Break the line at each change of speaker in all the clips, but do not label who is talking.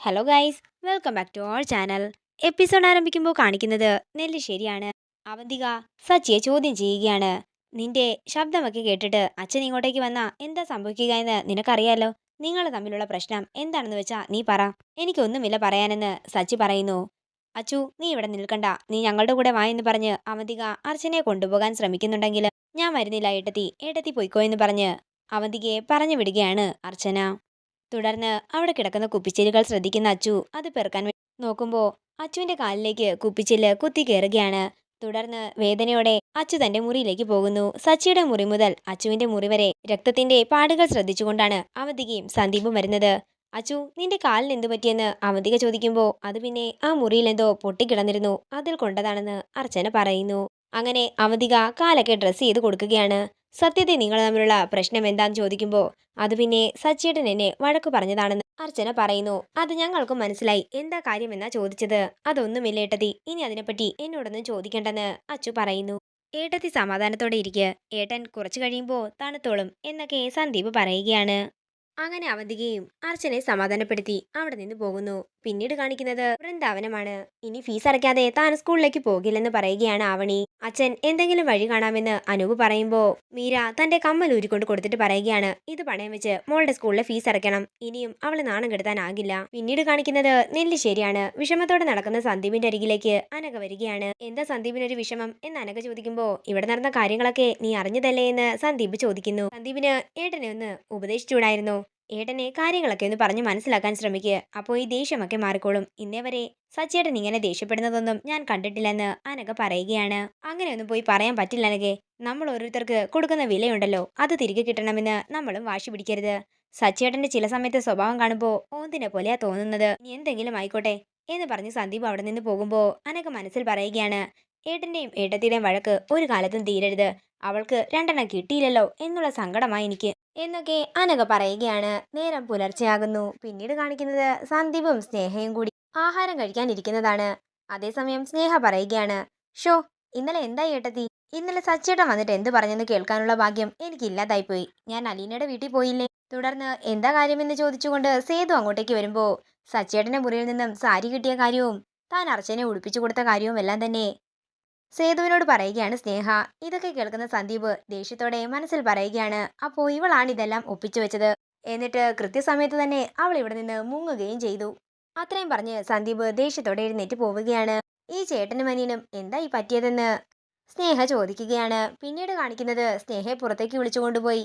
Hello guys welcome back to our channel episode ആരംഭിക്കുമ്പോൾ കാണിക്കുന്നത് നെല്ലിശ്ശേരിയാണ് അവന്തിക സച്ചിയെ ചോദ്യം ചെയ്യുകയാണ്. നിന്റെ ശബ്ദമൊക്കെ കേട്ടിട്ട് അച്ഛൻ ഇങ്ങോട്ടേക്ക് വന്നാ എന്താ സംഭവിക്കുക എന്ന് നിനക്കറിയാലോ? നിങ്ങൾ തമ്മിലുള്ള പ്രശ്നം എന്താണെന്ന് വെച്ചാ നീ പറ. എനിക്കൊന്നുമില്ല പറയാനെന്ന് സച്ചി പറയുന്നു. അച്ചു നീ ഇവിടെ നിൽക്കണ്ട. നീ ഞങ്ങളുടെ കൂടെ വാ എന്ന് പറഞ്ഞ് അവന്തിക അർച്ചനെ കൊണ്ടുപോകാൻ ശ്രമിക്കുന്നുണ്ടെങ്കിൽ ഞാൻ വരുന്നില്ല ഏട്ടത്തി. ഏട്ടത്തി പോയിക്കോ എന്ന് പറഞ്ഞ് അവന്തികയെ പറഞ്ഞു വിടുകയാണ് അർച്ചന. തുടർന്ന് അവിടെ കിടക്കുന്ന കുപ്പിച്ചെല്ലുകൾ ശ്രദ്ധിക്കുന്ന അച്ചു അത് പെറുക്കാൻ നോക്കുമ്പോൾ അച്ചുവിന്റെ കാലിലേക്ക് കുപ്പിച്ചെല്ല് കുത്തി കയറുകയാണ് തുടർന്ന് വേദനയോടെ അച്ചു തന്റെ മുറിയിലേക്ക് പോകുന്നു. സച്ചിയുടെ മുറി മുതൽ അച്ചുവിന്റെ മുറി വരെ രക്തത്തിന്റെ പാടുകൾ ശ്രദ്ധിച്ചുകൊണ്ടാണ് അവധികയും സന്ദീപും വരുന്നത്. അച്ചു നിന്റെ കാലിന് എന്തു പറ്റിയെന്ന് അവധിക ചോദിക്കുമ്പോൾ അത് പിന്നെ ആ മുറിയിൽ എന്തോ പൊട്ടിക്കിടന്നിരുന്നു. അതിൽ കൊണ്ടതാണെന്ന് അർച്ചന പറയുന്നു. അങ്ങനെ അവധിക കാലൊക്കെ ഡ്രസ്സ് ചെയ്ത് കൊടുക്കുകയാണ്. സത്യത്തെ നിങ്ങൾ തമ്മിലുള്ള പ്രശ്നം എന്താന്ന് ചോദിക്കുമ്പോൾ അത് പിന്നെ സച്ചേട്ടൻ എന്നെ വഴക്കു പറഞ്ഞതാണെന്ന് അർച്ചന പറയുന്നു. അത് ഞങ്ങൾക്കും മനസ്സിലായി. എന്താ കാര്യമെന്നാ ചോദിച്ചത്? അതൊന്നുമില്ല ഏട്ടത്തി. ഇനി അതിനെപ്പറ്റി എന്നോടൊന്നും ചോദിക്കേണ്ടെന്ന് അച്ചു പറയുന്നു. ഏട്ടത്തി സമാധാനത്തോടെ ഇരിക്കുക ഏട്ടൻ കുറച്ചു കഴിയുമ്പോൾ തണുത്തോളും എന്നൊക്കെ സന്ദീപ് പറയുകയാണ്. അങ്ങനെ അവന്തികയും അർച്ചനെ സമാധാനപ്പെടുത്തി അവിടെ നിന്ന് പോകുന്നു. പിന്നീട് കാണിക്കുന്നത് വൃന്ദാവനമാണ്. ഇനി ഫീസ് അടയ്ക്കാതെ താൻ സ്കൂളിലേക്ക് പോകില്ലെന്ന് പറയുകയാണ് ആവണി. അച്ഛൻ എന്തെങ്കിലും വഴി കാണാമെന്ന് അനൂപ് പറയുമ്പോൾ മീര തന്റെ കമ്മൽ ഊരിക്കൊണ്ട് കൊടുത്തിട്ട് പറയുകയാണ്. ഇത് പണയം വെച്ച് മോളുടെ സ്കൂളിലെ ഫീസ് അടയ്ക്കണം. ഇനിയും അവളെ നാണം കെടുത്താനാകില്ല. പിന്നീട് കാണിക്കുന്നത് നെല്ലിശ്ശേരിയാണ്. വിഷമത്തോടെ നടക്കുന്ന സന്ദീപിന്റെ അരികിലേക്ക് അനഘ വരികയാണ്. എന്താ സന്ദീപിനൊരു വിഷമം എന്ന് അനക ചോദിക്കുമ്പോൾ ഇവിടെ നടന്ന കാര്യങ്ങളൊക്കെ നീ അറിഞ്ഞതല്ലേ എന്ന് സന്ദീപ് ചോദിക്കുന്നു. സന്ദീപിന് ഏട്ടനെ ഒന്ന് ഉപദേശിച്ചൂടായിരുന്നു ഏട്ടനെ കാര്യങ്ങളൊക്കെ ഒന്ന് പറഞ്ഞ് മനസ്സിലാക്കാൻ ശ്രമിക്കുക. അപ്പോൾ ഈ ദേഷ്യമൊക്കെ മാറിക്കോളും. ഇന്നേ വരെ സച്ചേട്ടൻ ഇങ്ങനെ ദേഷ്യപ്പെടുന്നതൊന്നും ഞാൻ കണ്ടിട്ടില്ലെന്ന് അനക പറയുകയാണ്. അങ്ങനെയൊന്നും പോയി പറയാൻ പറ്റില്ല അനകെ നമ്മൾ ഓരോരുത്തർക്ക് കൊടുക്കുന്ന വിലയുണ്ടല്ലോ. അത് തിരികെ കിട്ടണമെന്ന് നമ്മളും വാശി പിടിക്കരുത്. സച്ചേട്ടന്റെ ചില സമയത്തെ സ്വഭാവം കാണുമ്പോൾ ഓന്തിനെ പോലെയാ തോന്നുന്നത്. എന്തെങ്കിലും ആയിക്കോട്ടെ എന്ന് പറഞ്ഞ് സന്ദീപ് അവിടെ നിന്ന് പോകുമ്പോൾ അനക മനസ്സിൽ പറയുകയാണ്. ഏട്ടന്റെയും ഏട്ടത്തിയുടെയും വഴക്ക് ഒരു കാലത്തും തീരരുത്. അവൾക്ക് രണ്ടെണ്ണം കിട്ടിയില്ലല്ലോ എന്നുള്ള സങ്കടമായി എനിക്ക്. എന്നൊക്കെ അനഘ പറയുകയാണ്. നേരം പുലർച്ചെയാകുന്നു. പിന്നീട് കാണിക്കുന്നത് സന്ദീപും സ്നേഹയും കൂടി ആഹാരം കഴിക്കാനിരിക്കുന്നതാണ്. അതേസമയം സ്നേഹ പറയുകയാണ് ഷോ ഇന്നലെ എന്തായി ഏട്ടത്തി? ഇന്നലെ സച്ചേട്ടൻ വന്നിട്ട് എന്ത് പറഞ്ഞെന്ന് കേൾക്കാനുള്ള ഭാഗ്യം എനിക്കില്ലാതായിപ്പോയി. ഞാൻ അലീനയുടെ വീട്ടിൽ പോയില്ലേ? തുടർന്ന് എന്താ കാര്യമെന്ന് ചോദിച്ചുകൊണ്ട് സേതു അങ്ങോട്ടേക്ക് വരുമ്പോൾ സച്ചേട്ടന്റെ മുറിയിൽ നിന്നും സാരി കിട്ടിയ കാര്യവും താൻ അർച്ചനെ ഉടുപ്പിച്ചു കൊടുത്ത കാര്യവും എല്ലാം തന്നെ സേതുവിനോട് പറയുകയാണ് സ്നേഹ. ഇതൊക്കെ കേൾക്കുന്ന സന്ദീപ് ദേഷ്യത്തോടെ മനസ്സിൽ പറയുകയാണ്. അപ്പോ ഇവളാണ് ഇതെല്ലാം ഒപ്പിച്ചു വെച്ചത്. എന്നിട്ട് കൃത്യസമയത്ത് തന്നെ അവൾ ഇവിടെ നിന്ന് മുങ്ങുകയും ചെയ്തു. അത്രയും പറഞ്ഞ് സന്ദീപ് ദേഷ്യത്തോടെ എഴുന്നേറ്റ് പോവുകയാണ്. ഈ ചേട്ടനും അനിയനും എന്താ ഈ പറ്റിയതെന്ന്? സ്നേഹ ചോദിക്കുകയാണ്. പിന്നീട് കാണിക്കുന്നത് സ്നേഹയെ പുറത്തേക്ക് വിളിച്ചു കൊണ്ടുപോയി.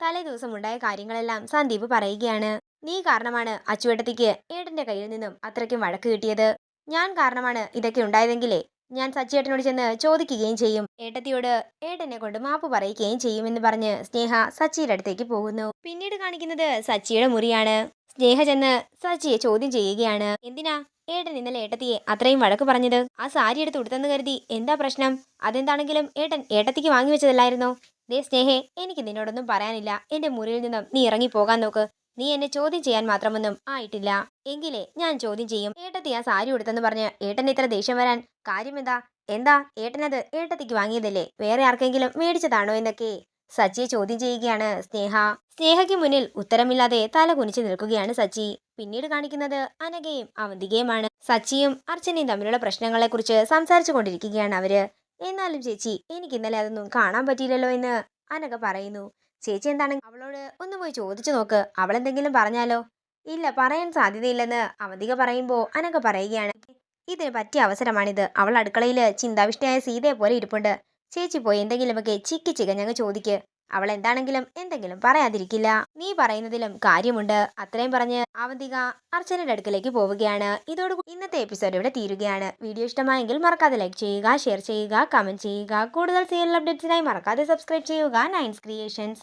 തലേ ദിവസം ഉണ്ടായ കാര്യങ്ങളെല്ലാം സന്ദീപ് പറയുകയാണ്. നീ കാരണമാണ് അച്ചുവേട്ടത്തിക്ക് ഏട്ടന്റെ കയ്യിൽ നിന്നും അത്രയ്ക്കും വഴക്ക് കിട്ടിയത്. ഞാൻ കാരണമാണ് ഇതൊക്കെ ഉണ്ടായതെങ്കിലേ ഞാൻ സച്ചിയേട്ടനോട് ചെന്ന് ചോദിക്കുകയും ചെയ്യും. ഏട്ടത്തിയോട് ഏട്ടനെ കൊണ്ട് മാപ്പ് പറയുകയും ചെയ്യുമെന്ന് പറഞ്ഞ് സ്നേഹ സച്ചിയുടെ അടുത്തേക്ക് പോകുന്നു. പിന്നീട് കാണിക്കുന്നത് സച്ചിയുടെ മുറിയാണ്. സ്നേഹ ചെന്ന് സച്ചിയെ ചോദ്യം ചെയ്യുകയാണ്. എന്തിനാ ഏട്ടൻ ഇന്നലെ ഏട്ടത്തിയെ അത്രയും വഴക്ക് പറഞ്ഞത്? ആ സാരി എടുത്ത് ഉടുത്തെന്ന് കരുതി എന്താ പ്രശ്നം? അതെന്താണെങ്കിലും ഏട്ടൻ ഏട്ടത്തിക്ക് വാങ്ങി വെച്ചതല്ലായിരുന്നോ? ദേ സ്നേഹേ എനിക്ക് നിന്നോടൊന്നും പറയാനില്ല. എന്റെ മുറിയിൽ നിന്നും നീ ഇറങ്ങി പോകാൻ നോക്ക്. നീ എന്നെ ചോദ്യം ചെയ്യാൻ മാത്രമൊന്നും ആയിട്ടില്ല. എങ്കിലേ ഞാൻ ചോദ്യം ചെയ്യും. ഏട്ടത്തി ആ സാരി ഉടുത്തെന്ന് പറഞ്ഞ് ഏട്ടൻ ഇത്ര ദേഷ്യം വരാൻ കാര്യമെന്താ? എന്താ ഏട്ടനത് ഏട്ടത്തിക്ക് വാങ്ങിയതല്ലേ? വേറെ ആർക്കെങ്കിലും മേടിച്ചതാണോ എന്നൊക്കെ. സച്ചിയെ ചോദ്യം ചെയ്യുകയാണ് സ്നേഹ. സ്നേഹയ്ക്ക് മുന്നിൽ ഉത്തരമില്ലാതെ തല കുനിച്ചു നിൽക്കുകയാണ് സച്ചി. പിന്നീട് കാണിക്കുന്നത് അനഘയും അവന്തികയുമാണ്. സച്ചിയും അർച്ചനയും തമ്മിലുള്ള പ്രശ്നങ്ങളെക്കുറിച്ച് സംസാരിച്ചു കൊണ്ടിരിക്കുകയാണ് അവർ. എന്നാലും ചേച്ചി എനിക്ക് ഇന്നലെ അതൊന്നും കാണാൻ പറ്റിയില്ലല്ലോ എന്ന് അനഘ പറയുന്നു. ചേച്ചി എന്താണ് അവളോട് ഒന്ന് പോയി ചോദിച്ചു നോക്ക്. അവൾ എന്തെങ്കിലും പറഞ്ഞാലോ? ഇല്ല പറയാൻ സാധ്യതയില്ലെന്ന് അവധിക പറയുമ്പോ അനക്ക പറയുകയാണ്. ഇതിന് പറ്റിയ അവസരമാണിത്. അവൾ അടുക്കളയിൽ ചിന്താവിഷ്ടയായ സീതയെ പോലെ ഇരിപ്പുണ്ട്. ചേച്ചി പോയി എന്തെങ്കിലുമൊക്കെ ചിക്കി ചികഞ്ഞങ്ങ് ചോദിക്ക്. അവൾ എന്താണെങ്കിലും എന്തെങ്കിലും പറയാതിരിക്കില്ല. നീ പറയുന്നതിലും കാര്യമുണ്ട്. അത്രയും പറഞ്ഞ് അവന്തിക അർച്ചനയുടെ അടുക്കലേക്ക് പോവുകയാണ്. ഇതോടുകൂടി ഇന്നത്തെ എപ്പിസോഡ് ഇവിടെ തീരുകയാണ്. വീഡിയോ ഇഷ്ടമായെങ്കിൽ മറക്കാതെ ലൈക്ക് ചെയ്യുക ഷെയർ ചെയ്യുക കമന്റ് ചെയ്യുക. കൂടുതൽ സീരിയൽ അപ്ഡേറ്റ്സിനായി മറക്കാതെ സബ്സ്ക്രൈബ് ചെയ്യുക. നയൻസ് ക്രിയേഷൻസ്